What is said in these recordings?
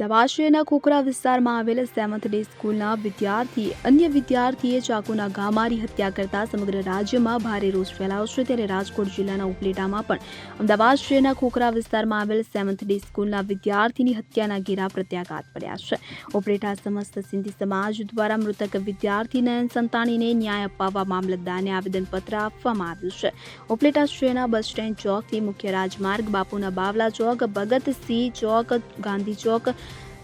અમદાવાદ શહેરના ખોખરા વિસ્તારમાં આવેલ સેવન્થ ડે સ્કૂલના વિદ્યાર્થીએ અન્ય વિદ્યાર્થીએ ચાકુના ઘા મારી હત્યા કરતા સમગ્ર રાજ્યમાં ભારે રોષ ફેલાયો છે. ત્યારે રાજકોટ જિલ્લાના ઉપલેટામાં પણ અમદાવાદ શહેરના ખોખરા વિસ્તારમાં આવેલ સેવન્થ ડે સ્કૂલના વિદ્યાર્થીની હત્યાના ઘેરા પ્રત્યાઘાત પડ્યા છે. ઉપલેટા સમસ્ત સિંધી સમાજ દ્વારા મૃતક વિદ્યાર્થી નયન સંતાણીને ન્યાય અપાવવા મામલતદારને આવેદનપત્ર આપવામાં આવ્યું છે. ઉપલેટા શહેરના બસ સ્ટેન્ડ ચોકથી મુખ્ય રાજમાર્ગ બાપુના બાવલા ચોક, ભગતસિંહ ચોક, ગાંધી ચોક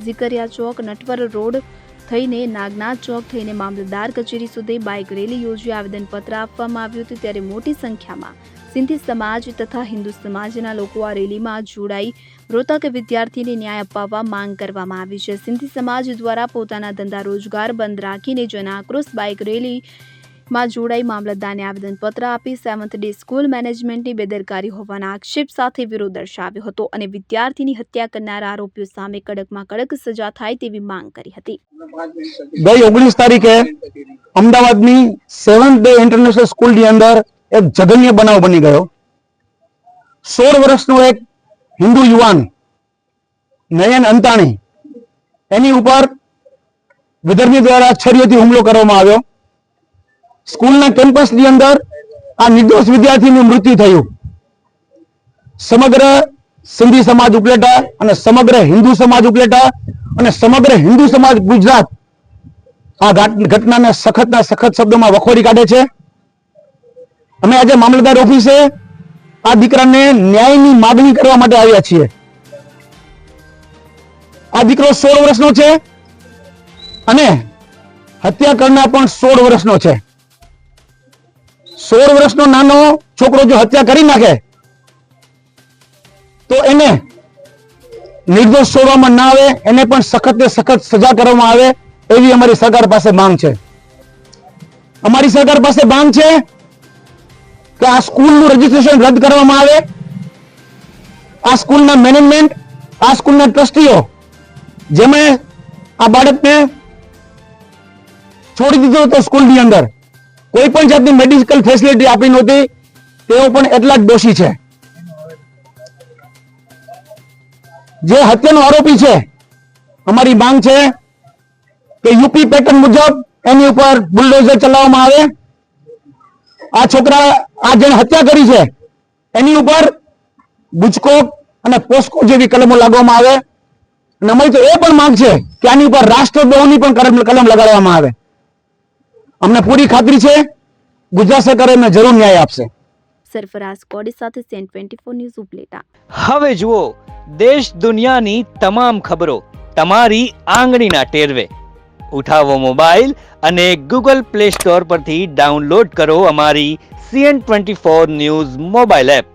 ઝીકરિયા ચોક, નટવર રોડ થઈને નાગનાથ ચોક થઈને મામલતદાર કચેરી સુધી બાઇક રેલી યોજી આવેદનપત્ર આપવામાં આવ્યું હતું ત્યારે મોટી સંખ્યામાં સિંધી સમાજ તથા હિન્દુ સમાજના લોકો આ રેલીમાં જોડાઈ મૃતક વિદ્યાર્થીને ન્યાય અપાવવા માંગ કરવામાં આવી છે. સિંધી સમાજ દ્વારા પોતાના ધંધા રોજગાર બંધ રાખીને જન આક્રોશ બાઇક રેલી માં જોડાઈ મામલતદારને આવેદનપત્ર આપી સેવન્થ ડે સ્કૂલ મેનેજમેન્ટની બેદરકારી હોવાના આક્ષેપ સાથે વિરોધ દર્શાવ્યો હતો અને વિદ્યાર્થીની હત્યા કરનાર આરોપીઓ સામે કડકમાં કડક સજા થાય તેવી માંગ કરી હતી. ગઈ ઓગણીસ તારીખે અમદાવાદની સેવન્થ ડે ઇન્ટરનેશનલ સ્કૂલની અંદર એક જઘન્ય બનાવ બની ગયો. સોળ વર્ષનો એક હિન્દુ યુવાન, નયન અંતાણી, એની ઉપર વિદર્ભી દ્વારા છરીઓથી હુમલો કરવામાં આવ્યો. સ્કૂલના કેમ્પસની અંદર આ નિર્દોષ વિદ્યાર્થીનું મૃત્યુ થયું. સમગ્ર સિંધી સમાજ ઉપલેટા અને સમગ્ર હિન્દુ સમાજ ઉપલેટા અને સમગ્ર હિન્દુ સમાજ ગુજરાત આ ઘટનાને સખતના સખત શબ્દોમાં વખોડી કાઢે છે. અમે આજે મામલતદાર ઓફિસે આ દીકરાને ન્યાયની માગણી કરવા માટે આવ્યા છીએ. આ દીકરો સોળ વર્ષનો છે અને હત્યા કરનાર પણ સોળ વર્ષનો છે. સોળ વર્ષનો નાનો છોકરો જો હત્યા કરી નાખે, તો એને નિર્દોષ છોડવામાં ના આવે, એને પણ સખત ને સખત સજા કરવામાં આવે એવી અમારી સરકાર પાસે માંગ છે. અમારી સરકાર પાસે માંગ છે કે આ સ્કૂલનું રજીસ્ટ્રેશન રદ કરવામાં આવે, આ સ્કૂલના મેનેજમેન્ટ આ સ્કૂલના ટ્રસ્ટીઓ, જેમણે આ બાળકને છોડી દીધો હતો સ્કૂલની અંદર કોઈ પણ જાતની મેડિકલ ફેસિલિટી આપી નહોતી, તેઓ પણ એટલા જ દોષી છે. જે હત્યાનો આરોપી છે, અમારી માંગ છે કે યુપી પેટર્ન મુજબ એની ઉપર બુલડોઝર ચલાવવામાં આવે. આ છોકરા, આ જેને હત્યા કરી છે, એની ઉપર ગુજકો અને પોસ્કો જેવી કલમો લાગવામાં આવે. અને અમારી તો એ પણ માંગ છે કે આની ઉપર રાષ્ટ્રદ્રોહની પણ કલમ લગાડવામાં આવે. અમને પૂરી ખાતરી છે. ગુજરાત સરકાર એમને જરૂર ન્યાય આપશે. સરફરાઝ કોડી સાથે CN twenty four news Upleta. હવે જુઓ દેશ દુનિયાની તમામ ખબરો તમારી આંગળીના ટેરવે. ઉઠાવો મોબાઈલ અને ગૂગલ પ્લે સ્ટોર પરથી ડાઉનલોડ કરો અમારી CN twenty four news mobile app.